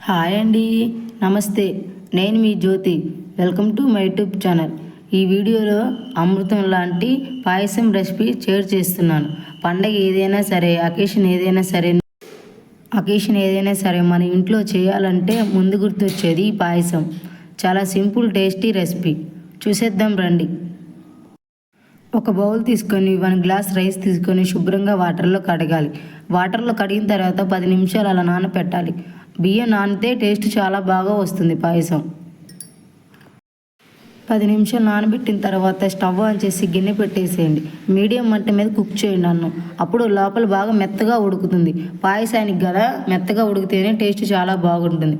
Hi అండి. నమస్తే. నేను మీ Jyothi. Welcome to my YouTube channel. ఈ వీడియోలో అమృతం లాంటి పాయసం రెసిపీ షేర్ చేస్తున్నాను. పండగ ఏదైనా సరే అకేషన్ ఏదైనా సరే అకేషన్ ఏదైనా సరే మన ఇంట్లో చేయాలంటే ముందు గుర్తొచ్చేది ఈ పాయసం. చాలా సింపుల్ టేస్టీ రెసిపీ. చూసేద్దాం రండి. ఒక బౌల్ తీసుకొని వన్ గ్లాస్ రైస్ తీసుకొని శుభ్రంగా వాటర్లో కడగాలి. వాటర్లో కడిగిన తర్వాత పది నిమిషాలు అలా నానపెట్టాలి. బియ్యం నానితే టేస్ట్ చాలా బాగా వస్తుంది పాయసం. పది నిమిషాలు నానబెట్టిన తర్వాత స్టవ్ ఆన్ చేసి గిన్నె పెట్టేసేయండి. మీడియం మంట మీద కుక్ చేయండి అన్నం. అప్పుడు లోపల బాగా మెత్తగా ఉడుకుతుంది. పాయసానికి కదా మెత్తగా ఉడికితేనే టేస్ట్ చాలా బాగుంటుంది.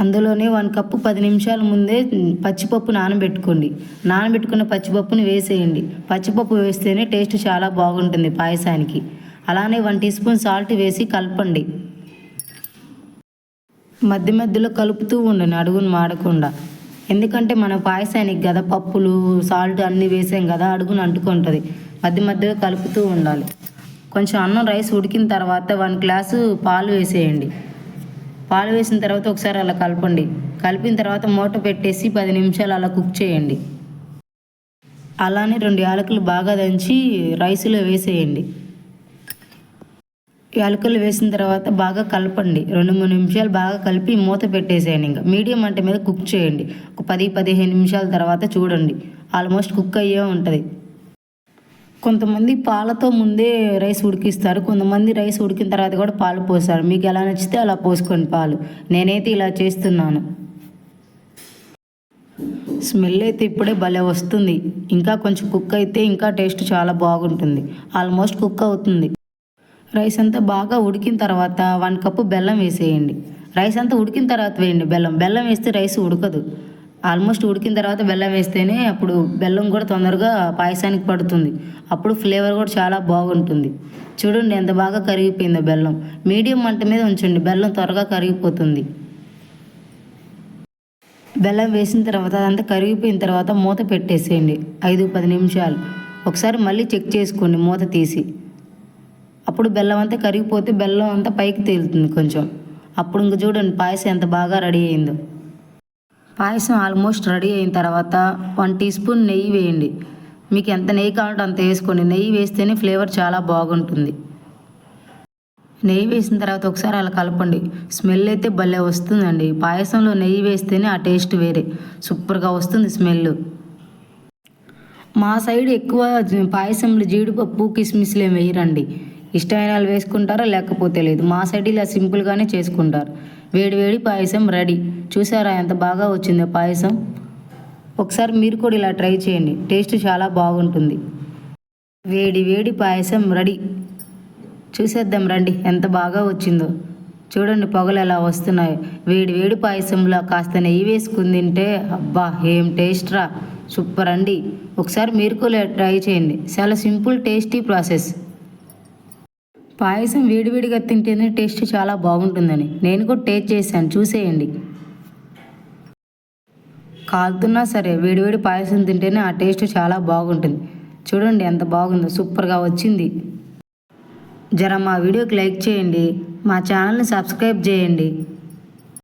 అందులోనే వన్ కప్పు పది నిమిషాల ముందే పచ్చిపప్పు నానబెట్టుకోండి. నానబెట్టుకున్న పచ్చిపప్పుని వేసేయండి. పచ్చిపప్పు వేస్తేనే టేస్ట్ చాలా బాగుంటుంది పాయసానికి. అలానే వన్ టీ స్పూన్ సాల్ట్ వేసి కలపండి. మధ్య మధ్యలో కలుపుతూ ఉండండి అడుగును మాడకుండా. ఎందుకంటే మన పాయసానికి కదా పప్పులు సాల్ట్ అన్నీ వేసాం కదా అడుగును అంటుకుంటుంది. మధ్య మధ్యలో కలుపుతూ ఉండాలి. కొంచెం అన్నం రైస్ ఉడికిన తర్వాత వన్ గ్లాసు పాలు వేసేయండి. పాలు వేసిన తర్వాత ఒకసారి అలా కలపండి. కలిపిన తర్వాత మూట పెట్టేసి పది నిమిషాలు అలా కుక్ చేయండి. అలానే రెండు యాలకులు బాగా దంచి రైస్లో వేసేయండి. యాలకులు వేసిన తర్వాత బాగా కలపండి. రెండు మూడు నిమిషాలు బాగా కలిపి మూత పెట్టేసేయండి ఇంకా. మీడియం మంట మీద కుక్ చేయండి. ఒక పది పదిహేను నిమిషాల తర్వాత చూడండి. ఆల్మోస్ట్ కుక్ అయ్యే ఉంటుంది. కొంతమంది పాలతో ముందే రైస్ ఉడికిస్తారు. కొంతమంది రైస్ ఉడికిన తర్వాత కూడా పాలు పోస్తారు. మీకు ఎలా నచ్చితే అలా పోసుకోండి పాలు. నేనైతే ఇలా చేస్తున్నాను. స్మెల్ అయితే ఇప్పుడే భలే వస్తుంది. ఇంకా కొంచెం కుక్ అయితే ఇంకా టేస్ట్ చాలా బాగుంటుంది. ఆల్మోస్ట్ కుక్ అవుతుంది. రైస్ అంతా బాగా ఉడికిన తర్వాత వన్ కప్పు బెల్లం వేసేయండి. రైస్ అంతా ఉడికిన తర్వాత వేయండి బెల్లం. బెల్లం వేస్తే రైస్ ఉడకదు. ఆల్మోస్ట్ ఉడికిన తర్వాత బెల్లం వేస్తేనే అప్పుడు బెల్లం కూడా తొందరగా పాయసానికి పడుతుంది. అప్పుడు ఫ్లేవర్ కూడా చాలా బాగుంటుంది. చూడండి ఎంత బాగా కరిగిపోయిందో బెల్లం. మీడియం మంట మీద ఉంచండి. బెల్లం త్వరగా కరిగిపోతుంది. బెల్లం వేసిన తర్వాత అదంతా కరిగిపోయిన తర్వాత మూత పెట్టేసేయండి. ఐదు పది నిమిషాలు. ఒకసారి మళ్ళీ చెక్ చేసుకోండి మూత తీసి. అప్పుడు బెల్లం అంతా కరిగిపోతే బెల్లం అంతా పైకి తేలుతుంది కొంచెం. అప్పుడు ఇంక చూడండి పాయసం ఎంత బాగా రెడీ అయిందో. పాయసం ఆల్మోస్ట్ రెడీ అయిన తర్వాత వన్ టీ స్పూన్ నెయ్యి వేయండి. మీకు ఎంత నెయ్యి కావాలంటే అంత వేసుకోండి. నెయ్యి వేస్తేనే ఫ్లేవర్ చాలా బాగుంటుంది. నెయ్యి వేసిన తర్వాత ఒకసారి అలా కలపండి. స్మెల్ అయితే భలే వస్తుందండి. పాయసంలో నెయ్యి వేస్తేనే ఆ టేస్ట్ వేరే. సూపర్గా వస్తుంది స్మెల్. మా సైడ్ ఎక్కువ పాయసంలో జీడిపప్పు కిస్మిస్లు ఏమి వేయరండి. ఇష్టమైన వాళ్ళు వేసుకుంటారో లేకపోతే లేదు. మా సైడ్ ఇలా సింపుల్గానే చేసుకుంటారు. వేడి వేడి పాయసం రెడీ. చూసారా ఎంత బాగా వచ్చిందో పాయసం? ఒకసారి మీరు కూడా ఇలా ట్రై చేయండి. టేస్ట్ చాలా బాగుంటుంది. వేడి వేడి పాయసం రెడీ. చూసేద్దాం రండి ఎంత బాగా వచ్చిందో. చూడండి పొగలు ఎలా వస్తున్నాయో. వేడి వేడి పాయసంలో కాస్త నెయ్యి వేసుకుని తింటే అబ్బా ఏం టేస్ట్ రా. సూపర్ అండి. ఒకసారి మీరు కూడా ట్రై చేయండి. చాలా సింపుల్ టేస్టీ ప్రాసెస్ పాయసం వేడివేడిగా తింటేనే టేస్ట్ చాలా బాగుంటుందని. నేను కూడా టేస్ట్ చేశాను. చూసేయండి. కాలుతున్నా సరే వేడివేడి పాయసం తింటేనే ఆ టేస్ట్ చాలా బాగుంటుంది. చూడండి ఎంత బాగుందో. సూపర్గా వచ్చింది. జర మా వీడియోకి లైక్ చేయండి. మా ఛానల్ని సబ్స్క్రైబ్ చేయండి.